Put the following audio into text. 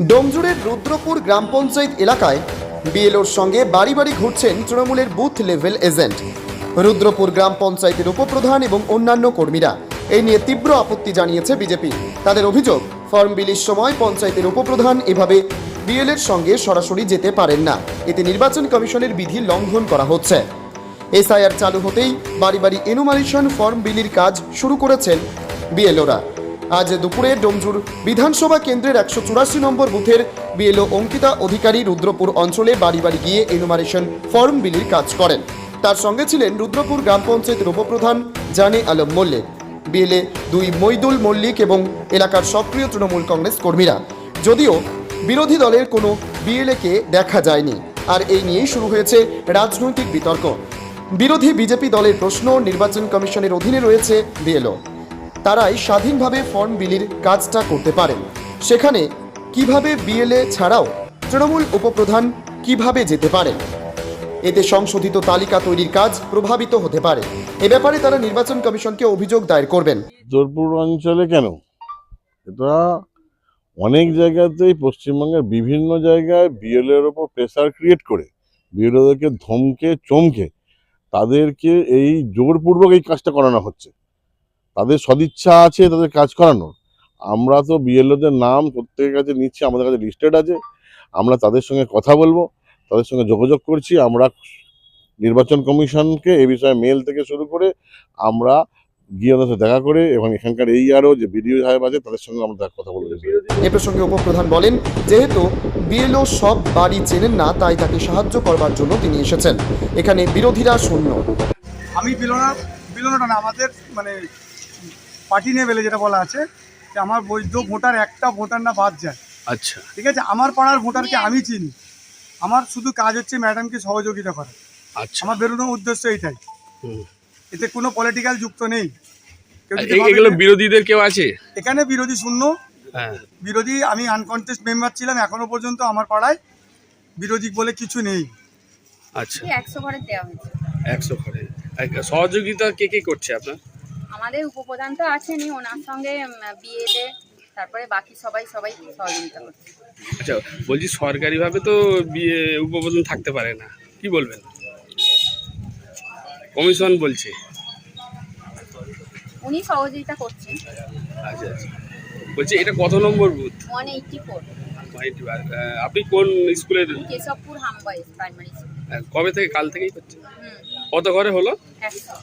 ডোমজুড়ের রুদ্রপুর গ্রাম পঞ্চায়েত এলাকায় বিএলওর সঙ্গে বাড়ি বাড়ি ঘুরছেন তৃণমূলের বুথ লেভেল এজেন্ট। রুদ্রপুর গ্রাম পঞ্চায়েতের উপপ্রধান এবং অন্যান্য কর্মীরা এই নিয়ে তীব্র আপত্তি জানিয়েছে বিজেপি। তাদের অভিযোগ, ফর্ম বিলির সময় পঞ্চায়েতের উপপ্রধান এভাবে বিএলের সঙ্গে সরাসরি যেতে পারেন না। এতে নির্বাচন কমিশনের বিধি লঙ্ঘন করা হচ্ছে। এসআইআর চালু হতেই বাড়ি বাড়ি এনুমারেশন ফর্ম বিলির কাজ শুরু করেছেন বিএলওরা। আজ দুপুরে ডোমজুর বিধানসভা কেন্দ্রের একশো চুরাশি নম্বর বুথের বিএলও অঙ্কিতা অধিকারী রুদ্রপুর অঞ্চলে বাড়ি বাড়ি গিয়ে এনুমারেশন ফর্ম বিলির কাজ করেন। তার সঙ্গে ছিলেন রুদ্রপুর গ্রাম পঞ্চায়েতের উপপ্রধান জানে আলম মল্লিক। বিএলএ দুই মইদুল মল্লিক এবং এলাকার সক্রিয় তৃণমূল কংগ্রেস কর্মীরা। যদিও বিরোধী দলের কোনো বিএলএকে দেখা যায়নি। আর এই নিয়েই শুরু হয়েছে রাজনৈতিক বিতর্ক। বিরোধী বিজেপি দলের প্রশ্ন নির্বাচন কমিশনের অধীনে রয়েছে বিএলও। তারাই স্বাধীনভাবে ফর্ম বিলির কাজটা করতে পারেন। সেখানে কীভাবে বিএলএ ছাড়াও তৃণমূল উপপ্রধান কীভাবে যেতে পারেন? এতে সংশোধিত তালিকা তৈরির কাজ প্রভাবিত হতে পারে। এ ব্যাপারে তারা নির্বাচন কমিশনকে অভিযোগ দায়ের করবেন। উত্তরপূর্ব অঞ্চলে কেন? এটা অনেক জায়গাতেই পশ্চিমবঙ্গের বিভিন্ন জায়গায় বিএলএর ওপর প্রেসার ক্রিয়েট করে। বিএলওদেরকে ধমকে, চমকে তাদেরকে এই জোরপূর্বক এই কাজটা করানো হচ্ছে। তাদের সদিচ্ছা আছে তাদের কাজ করানোর। আমরা তো বিএলওদের নাম প্রত্যেকের কাছে নিচ্ছি আমাদের কাছে লিস্টেড আছে। আমরা তাদের সঙ্গে কথা বলব তাদের সঙ্গে যোগাযোগ করছি। আমরা নির্বাচন কমিশনকে এ বিষয়ে মেল থেকে শুরু করে আমরা গিয়ে ওদের সাথে দেখা করে এবং এখানকার এই আরও যে বিডিও সাহেব আছে তাদের সঙ্গে আমরা কথা বলে এ প্রসঙ্গে উপপ্রধান বলেন যেহেতু বিএলও সব বাড়ি চেনেন না তাই তাকে সাহায্য করবার জন্য তিনি এসেছেন। এখানে বিরোধীরা শূন্য। আমি বিলোনা বিলোনাটা না আমাদের মানে পার্টি লেভেলে যেটা বলা আছে যে আমার বৈধ ভোটার একটা ভোটার না বাদ যায়। আচ্ছা। ঠিক আছে? আমার পাড়ার ভোটারকে আমি চিনি। আমার শুধু কাজ হচ্ছে ম্যাডামকে সহযোগিতা করা। আচ্ছা। আমার বেরোনোর উদ্দেশ্য এইটাই। এতে কোনো পলিটিক্যাল যুক্ত নেই। এগুলো বিরোধীদের কেউ আছে? এখানে বিরোধী শূন্য। হ্যাঁ। বিরোধী আমি আনকনটেস্ট মেম্বার ছিলাম এখনও পর্যন্ত আমার পাড়ায় বিরোধী বলে কিছু নেই। আচ্ছা। একশো ঘরে দেওয়া হয়েছে। একশো এক- সহযোগিতা কে কে করছে আপনার? আমাদের উপপ্রধান তো আছেনই ওনার সঙ্গে বিয়েতে তারপরে বাকি সবাই সবাই সহযোগিতা করছে। আচ্ছা বলছি সরকারিভাবে তো বিয়ে উপপ্রধান থাকতে পারে না কি বলবেন? কমিশন বলছে। উনি সহযোগিতা করছেন। আচ্ছা আচ্ছা। বলছি এটা কত number booth? One eighty four. আপনি কোন স্কুলের? কেশবপুর হামবয়েস প্রাইমারি স্কুল। কবে থেকে কাল থেকেই করছেন? কত ঘরে হলো? একশো।